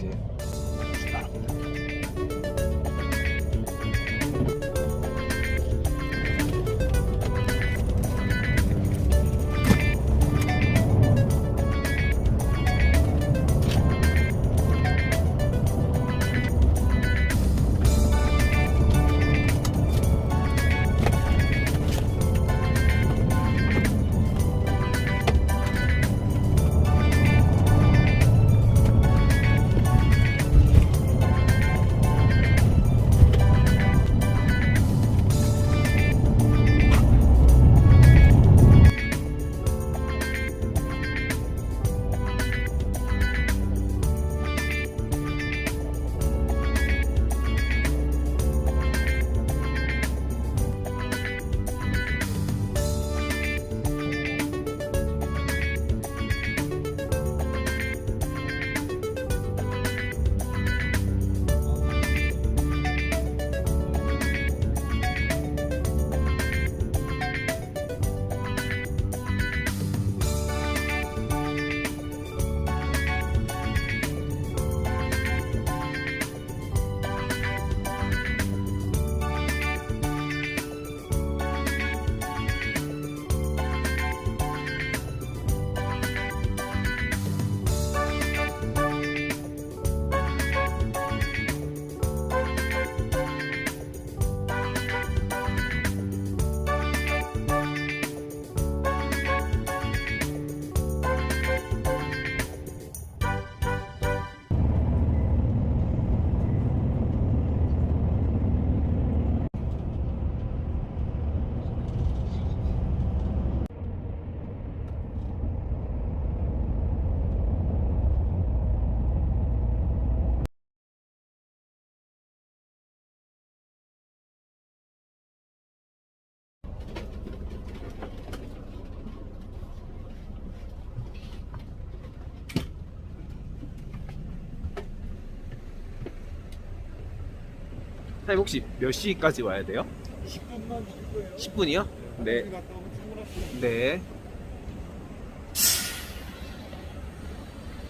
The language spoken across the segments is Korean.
이 사장님 혹시 몇 시까지 와야 돼요? 10분만 줄 거예요. 10분이요? 네. 갔다 오면 충분하시죠. 네.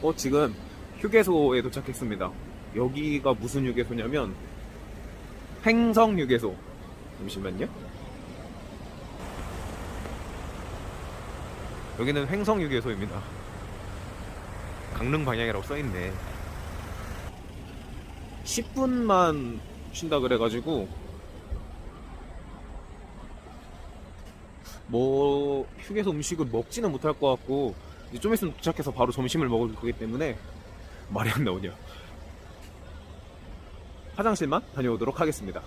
어, 지금 휴게소에 도착했습니다. 여기가 무슨 휴게소냐면 횡성 휴게소. 잠시만요. 여기는 횡성 휴게소입니다. 강릉 방향이라고 써 있네. 10분만 쉰다 그래가지고 뭐 휴게소 음식을 먹지는 못할 것 같고 이제 좀 있으면 도착해서 바로 점심을 먹을 거기 때문에 말이 안 나오냐 화장실만 다녀오도록 하겠습니다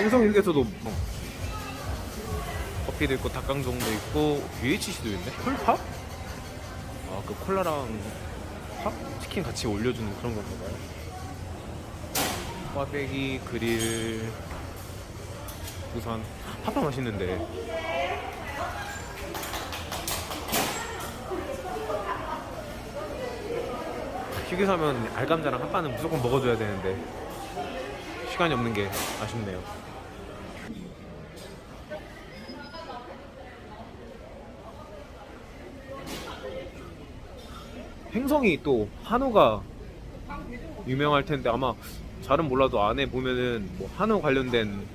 홍성 휴게소도 뭐 커피도 있고 닭강정도 있고 UHC도 있네? 콜팝? 아 그 콜라랑 팝? 치킨 같이 올려주는 그런 건가 봐요. 꽈배기 그릴 우선 팝팝 맛있는데. 휴게소 하면 알감자랑 핫바는 무조건 먹어줘야 되는데. 시간이 없는 게 아쉽네요 행성이 또 한우가 유명할 텐데 아마 잘은 몰라도 안에 보면은 뭐 한우 관련된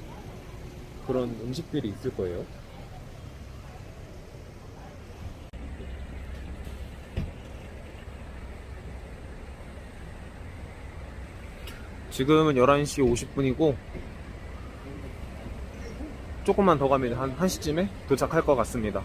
그런 음식들이 있을 거예요. 지금은 11시 50분이고 조금만 더 가면 한 1시쯤에 도착할 것 같습니다.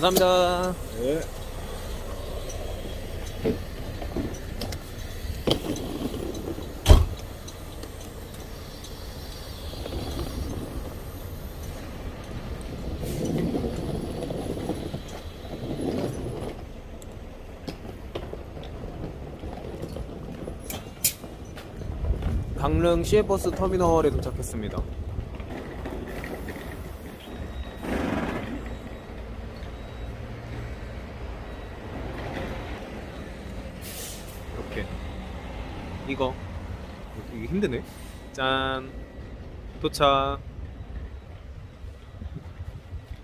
감사합니다. 네. 강릉 시외버스 터미널에 도착했습니다. 이렇게 이거 이게 힘드네. 짠 도착.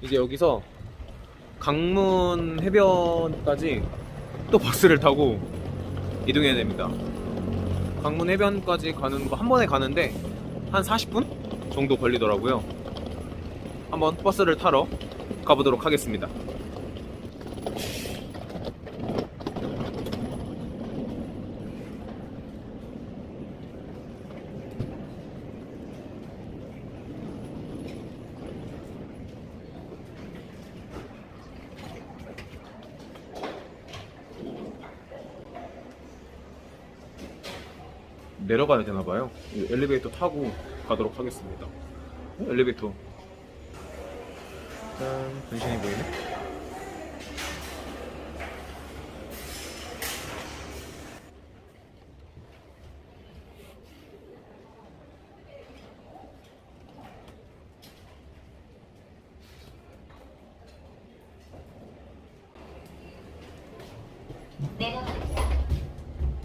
이제 여기서 강문 해변까지 또 버스를 타고 이동해야 됩니다. 강문 해변까지 가는 거 한 번에 가는데 한 40분 정도 걸리더라고요. 한번 버스를 타러 가보도록 하겠습니다. 내려가야 되나 봐요. 이 엘리베이터 타고 가도록 하겠습니다. 어? 엘리베이터. 짠, 분신이 보이네.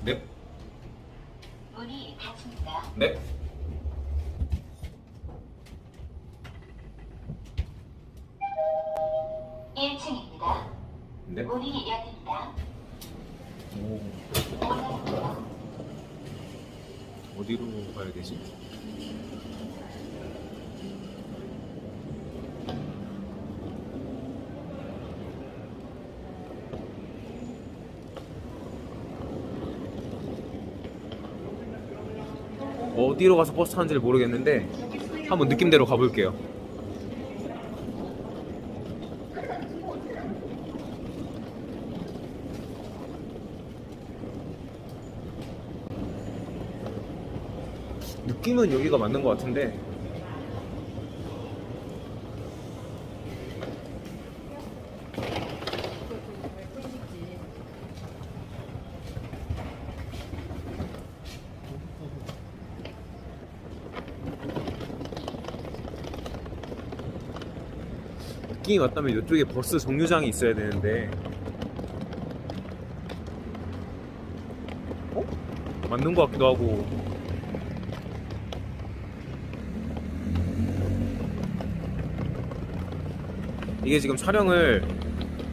문이 ね。 어디로 가서 버스 타는지를 모르겠는데 한번 느낌대로 가볼게요. 느낌은 여기가 맞는 것 같은데 느낌이 맞다면 이쪽에 버스 정류장이 있어야 되는데 어? 맞는 것 같기도 하고 이게 지금 촬영을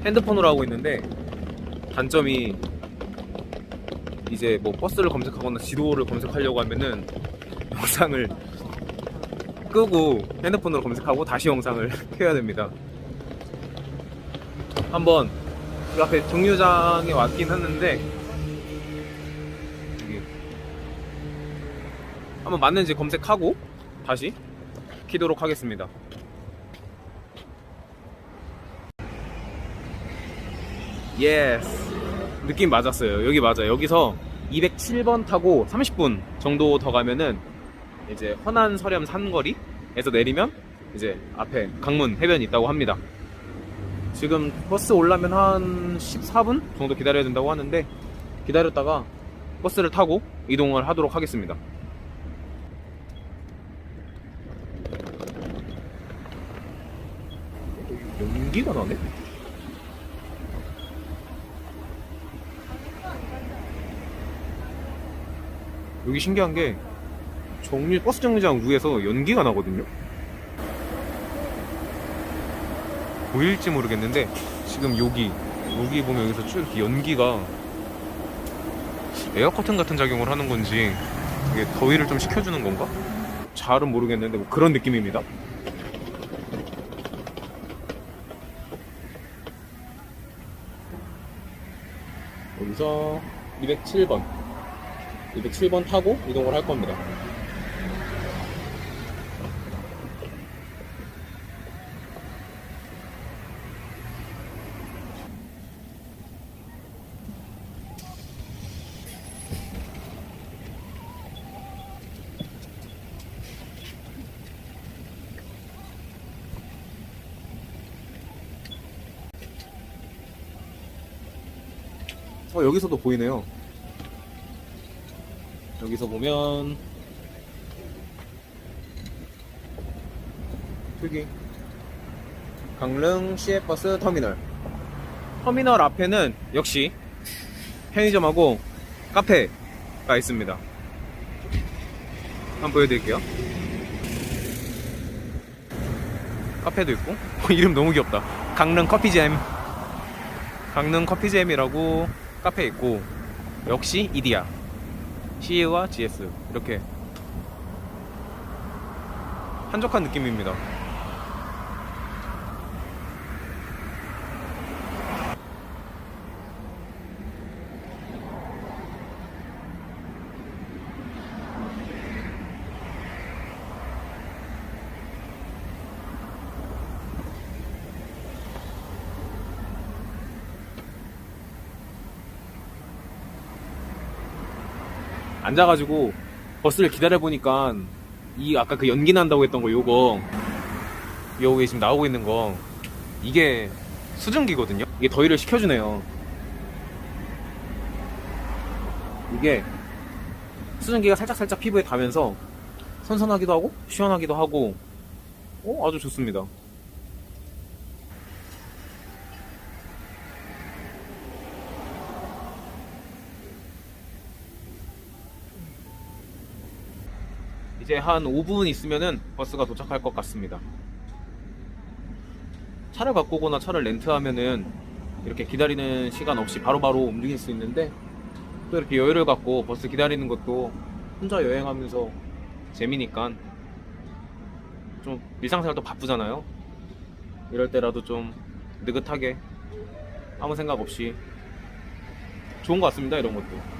핸드폰으로 하고 있는데 단점이 이제 뭐 버스를 검색하거나 지도를 검색하려고 하면은 영상을 끄고 핸드폰으로 검색하고 다시 영상을 켜야 됩니다. 한번 그 앞에 정류장에 왔긴 했는데 여기 한번 맞는지 검색하고 다시 키도록 하겠습니다. 예스 느낌 맞았어요. 여기 맞아요. 여기서 207번 타고 30분 정도 더 가면은 이제 허난 서렴 산거리에서 내리면 이제 앞에 강문 해변이 있다고 합니다 지금 버스 올라면 한 14분 정도 기다려야 된다고 하는데 기다렸다가 버스를 타고 이동을 하도록 하겠습니다 연기가 나네? 여기 신기한 게 정류 버스 정류장 위에서 연기가 나거든요. 보일지 모르겠는데 지금 여기 여기 보면 여기서 쭉 연기가 에어 커튼 같은 작용을 하는 건지 이게 더위를 좀 식혀주는 건가? 잘은 모르겠는데 뭐 그런 느낌입니다. 여기서 207번 207번 타고 이동을 할 겁니다. 어 여기서도 보이네요. 여기서 보면 여기 강릉 시외버스 터미널. 터미널 앞에는 역시 편의점하고 카페가 있습니다. 한번 보여드릴게요. 카페도 있고 이름 너무 귀엽다. 강릉 커피잼. 강릉 커피잼이라고 카페 있고 역시 이디야. CA와 GS 이렇게 한적한 느낌입니다. 앉아가지고 버스를 기다려 보니까 이 아까 그 연기 난다고 했던 거 요거 요게 지금 나오고 있는 거 이게 수증기거든요. 이게 더위를 식혀주네요. 이게 수증기가 살짝 살짝 피부에 닿으면서 선선하기도 하고 시원하기도 하고 어 아주 좋습니다. 이제 한 5분 있으면은 버스가 도착할 것 같습니다. 차를 오거나 차를 렌트하면은 이렇게 기다리는 시간 없이 바로 바로 움직일 수 있는데 또 이렇게 여유를 갖고 버스 기다리는 것도 혼자 여행하면서 재미니까 좀 일상생활도 바쁘잖아요. 이럴 때라도 좀 느긋하게 아무 생각 없이 좋은 것 같습니다. 이런 것도.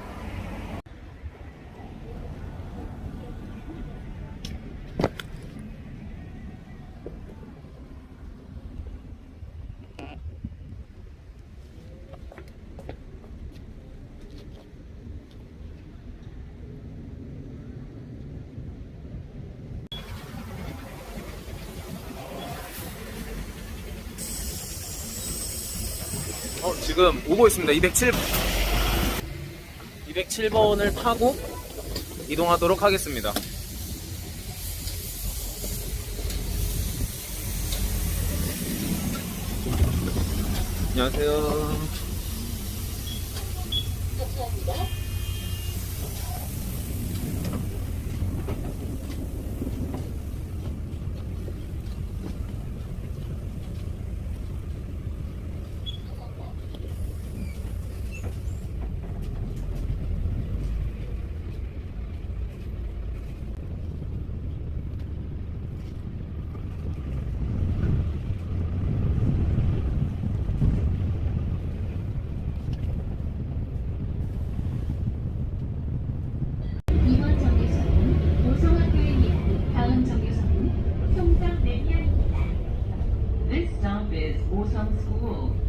어, 오고 있습니다. 207 207번을 타고 이동하도록 하겠습니다. 안녕하세요. オーシャ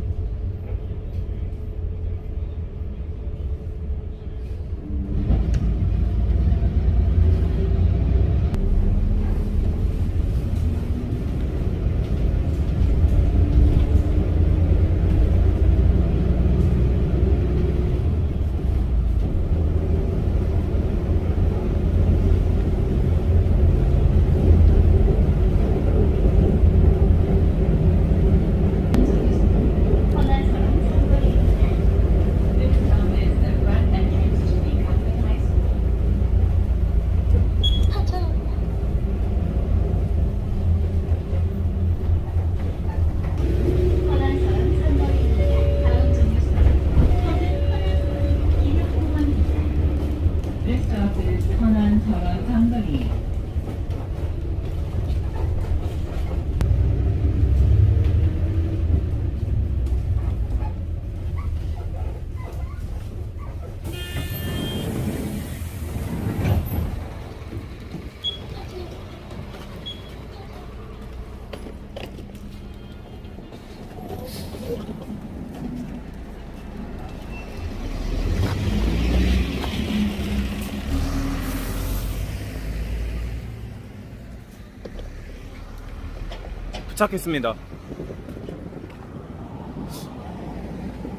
도착했습니다.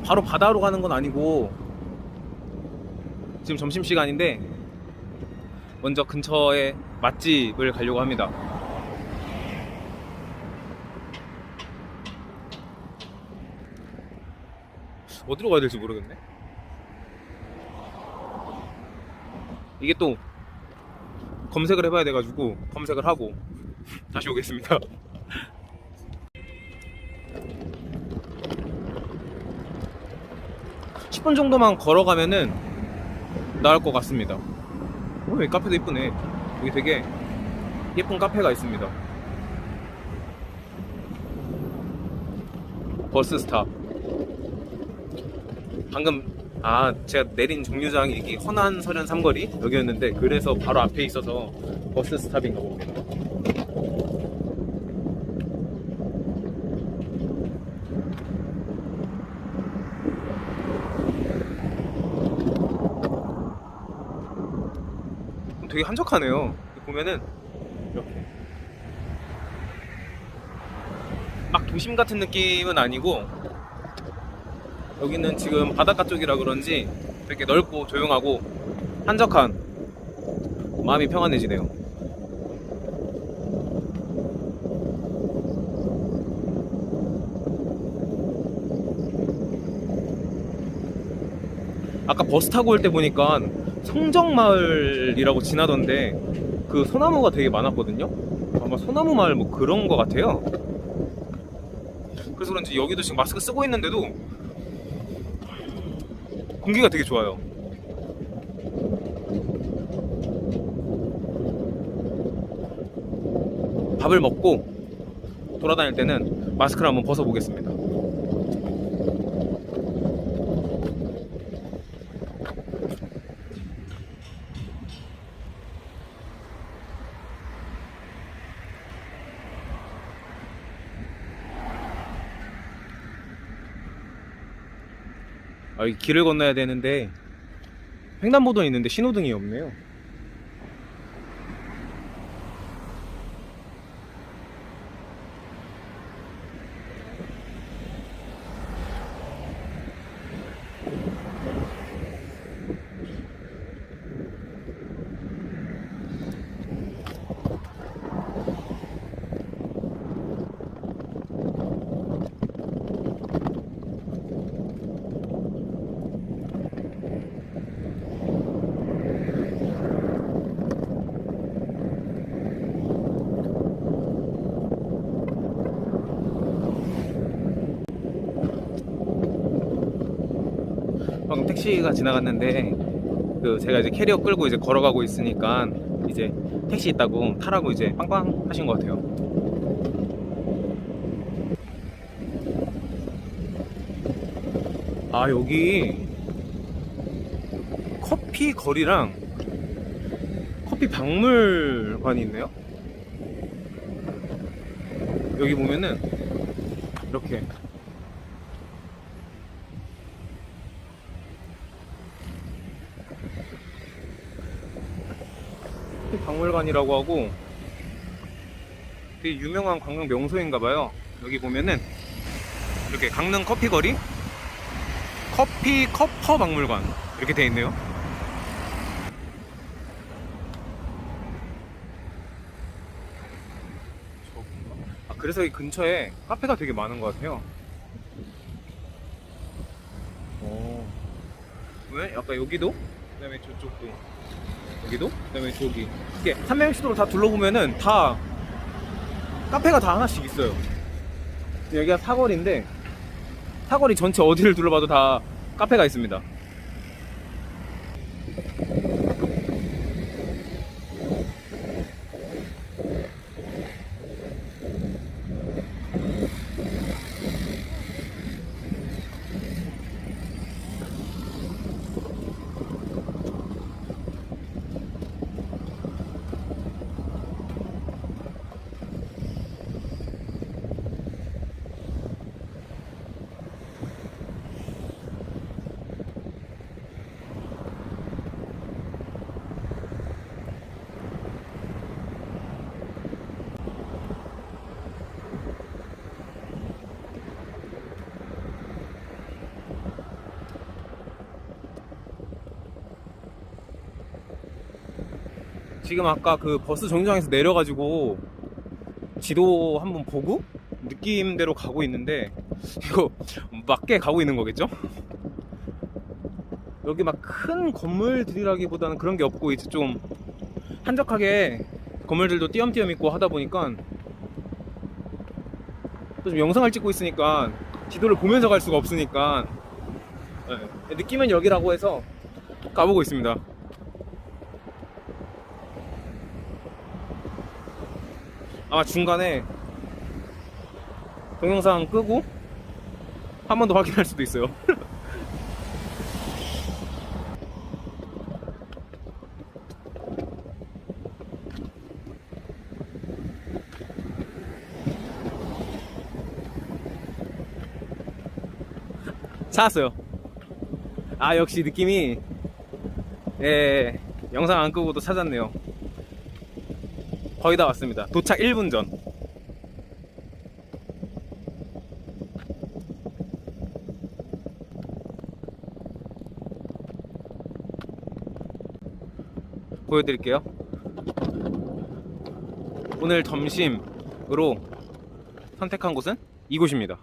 바로 바다로 가는 건 아니고 지금 점심시간인데 먼저 근처에 맛집을 가려고 합니다. 어디로 가야 될지 모르겠네. 이게 또 검색을 해봐야 돼가지고 검색을 하고 다시 오겠습니다. (10분) 정도만 걸어가면은 나을 것 같습니다 어, 여기 카페도 이쁘네 여기 되게 예쁜 카페가 있습니다 버스 스탑 방금 아 제가 내린 정류장이 여기 허난 서련 삼거리? 여기였는데 그래서 바로 앞에 있어서 버스 스탑인가 봅니다 되게 한적하네요. 보면은 이렇게. 막 도심 같은 느낌은 아니고 여기는 지금 바닷가 쪽이라 그런지 되게 넓고 조용하고 한적한 마음이 평안해지네요. 아까 버스 타고 올 때 보니까 성정마을이라고 지나던데 그 소나무가 되게 많았거든요. 아마 소나무 마을 뭐 그런 거 같아요. 그래서 그런지 여기도 지금 마스크 쓰고 있는데도 공기가 되게 좋아요. 밥을 먹고 돌아다닐 때는 마스크를 한번 벗어보겠습니다. 아, 이 길을 건너야 되는데 횡단보도 있는데 신호등이 없네요. 택시가 지나갔는데 그 제가 이제 캐리어 끌고 이제 걸어가고 있으니까 이제 택시 있다고 타라고 이제 빵빵 하신 것 같아요. 아 여기 커피 거리랑 커피 박물관이 있네요. 여기 보면은 이렇게 박물관이라고 하고 되게 유명한 관광 명소인가 봐요. 여기 보면은 이렇게 강릉 커피 거리 커피 컵퍼 박물관 이렇게 돼 있네요. 아, 그래서 이 근처에 카페가 되게 많은 것 같아요. 오. 왜? 아까 여기도? 그다음에 저쪽도. 여기도? 그다음에 저기. 이게 삼명시도를 다 둘러보면은 다 카페가 다 하나씩 있어요. 여기가 사거리인데 사거리 전체 어디를 둘러봐도 다 카페가 있습니다. 지금 아까 그 버스 정류장에서 내려가지고 지도 한번 보고 느낌대로 가고 있는데 이거 맞게 가고 있는 거겠죠? 여기 막 큰 건물들이라기보다는 그런 게 없고 이제 좀 한적하게 건물들도 띄엄띄엄 있고 하다 보니까 또 좀 영상을 찍고 있으니까 지도를 보면서 갈 수가 없으니까 네, 느낌은 여기라고 해서 가보고 있습니다. 아마 중간에 동영상 끄고 한 번 더 확인할 수도 있어요. 찾았어요. 아 역시 느낌이 예 영상 안 끄고도 찾았네요. 거의 다 왔습니다. 도착 1분 전. 보여드릴게요. 오늘 점심으로 선택한 곳은 이곳입니다.